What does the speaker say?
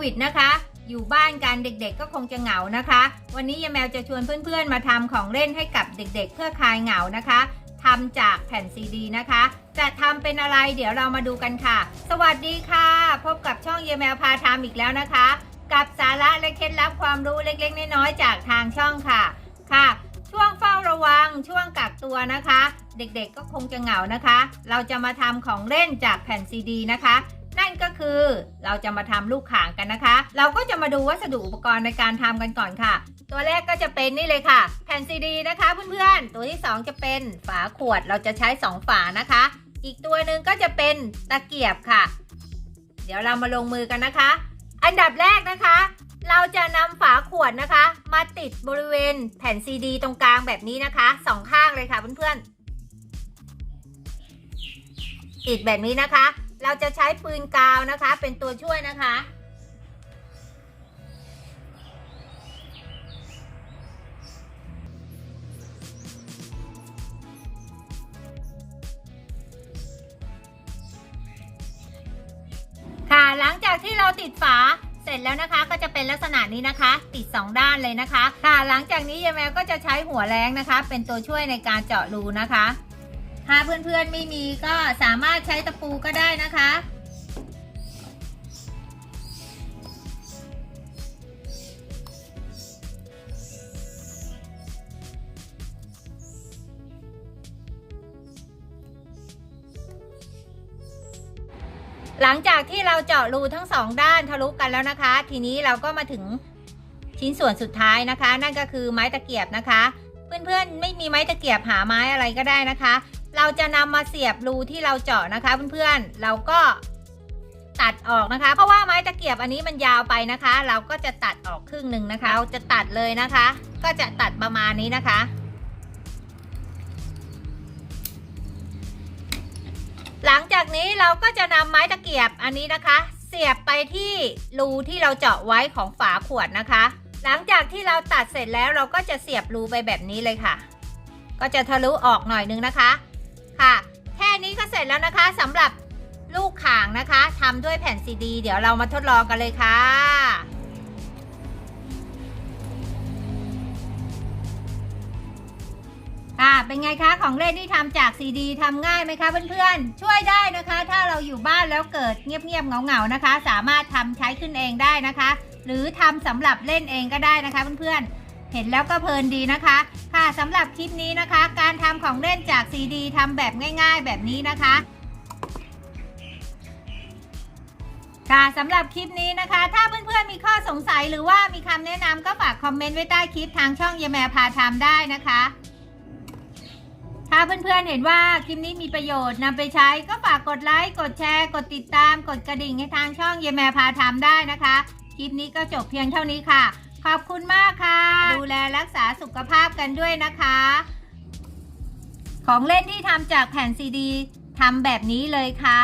วิดนะคะ อยู่บ้านกันเด็กๆก็คงจะเหงานะคะ วันนี้ยายแมวจะชวนเพื่อนๆ มาทำของเล่นให้กับเด็กๆ เพื่อคลายเหงานะคะทำจากแผ่นซีดีนะคะ จะทำเป็นอะไรเดี๋ยวเรามาดูกันค่ะ สวัสดีค่ะ พบกับช่องยายแมวพาทำอีกแล้วนะคะ กับสาระและเคล็ดลับความรู้เล็กๆ น้อยๆจากทางช่องค่ะค่ะ ช่วงเฝ้าระวังช่วงกักตัวนะคะ เด็กๆก็คงจะเหงานะคะ เราจะมาทำของเล่นจากแผ่นซีดีนะคะ นั่นก็คือ เราจะมาทำลูกข่างกันนะคะ เราก็จะมาดูวัสดุอุปกรณ์ในการทำกันก่อนค่ะ ตัวแรกก็จะเป็นนี่เลยค่ะ แผ่นซีดีนะคะเพื่อนๆ ตัวที่ 2 จะเป็นฝาขวดเราจะใช้ 2 ฝานะคะ อีกตัวหนึ่งก็จะเป็นตะเกียบค่ะ เดี๋ยวเรามาลงมือกันนะคะ อันดับแรกนะคะ เราจะนำฝาขวดนะคะ มาติดบริเวณแผ่นซีดีตรงกลางแบบนี้นะคะสองข้างเลยค่ะเพื่อนๆติดแบบนี้นะคะ เราจะใช้ปืนกาวนะคะ เป็นตัวช่วยนะคะ ค่ะหลังจากที่เราติดฝาเสร็จแล้วนะคะก็จะเป็นลักษณะนี้นะคะ ติด 2 ด้านเลยนะคะ ค่ะหลังจากนี้ยายแมวก็จะใช้หัวแรงนะคะ เป็นตัวช่วยในการเจาะรูนะคะ ถ้าเพื่อนๆไม่มีก็สามารถใช้ตะปูก็ได้นะคะ หลังจากที่เราเจาะรูทั้งสองด้านทะลุกันแล้วนะคะ ทีนี้เราก็มาถึงชิ้นส่วนสุดท้ายนะคะ นั่นก็คือไม้ตะเกียบนะคะ เพื่อนๆไม่มีไม้ตะเกียบหาไม้อะไรก็ได้นะคะ เราจะนำมาเสียบรูที่เราเจาะนะคะเพื่อนๆ เราก็ตัดออกนะคะ เพราะว่าไม้ตะเกียบอันนี้มันยาวไปนะคะ เราก็จะตัดออกครึ่งหนึ่งนะคะ เราจะตัดเลยนะคะ ก็จะตัดประมาณนี้นะคะ หลังจากนี้เราก็จะนำไม้ตะเกียบอันนี้นะคะ เสียบไปที่รูที่เราเจาะไว้ของฝาขวดนะคะ หลังจากที่เราตัดเสร็จแล้วเราก็จะเสียบรูไปแบบนี้เลยค่ะ ก็จะทะลุออกหน่อยนึงนะคะ ค่ะ แค่นี้ก็เสร็จแล้วนะคะสำหรับลูกข่างนะคะทำด้วยแผ่นซีดี เดี๋ยวเรามาทดลองกันเลยค่ะค่ะเป็นไงคะของเล่นที่ทำจากซีดีทำง่ายไหมคะเพื่อนๆ ช่วยได้นะคะ ถ้าเราอยู่บ้านแล้วเกิดเงียบๆเงาๆนะคะ สามารถทำใช้ขึ้นเองได้นะคะ หรือทำสำหรับเล่นเองก็ได้นะคะเพื่อนๆ เห็นแล้วก็เพลินดีนะคะ ค่ะสำหรับคลิปนี้นะคะ การทำของเล่นจากซีดีทำแบบง่าย ๆ แบบนี้นะคะ ค่ะสำหรับคลิปนี้นะคะ ถ้าเพื่อนๆมีข้อสงสัยหรือว่ามีคำแนะนำก็ฝากคอมเมนต์ไว้ใต้คลิปทางช่องเยแมพาทำได้นะคะถ้าเพื่อนๆเห็นว่าคลิปนี้มีประโยชน์นำไปใช้ก็ฝากกดไลค์ กดแชร์ กดติดตาม กดกระดิ่งให้ทางช่องเยแมพาทำได้นะคะ คลิปนี้ก็จบเพียงเท่านี้ค่ะ ขอบคุณมากค่ะ ดูแลรักษาสุขภาพกันด้วยนะคะ ของเล่นที่ทำจากแผ่นซีดีทำแบบนี้เลยค่ะ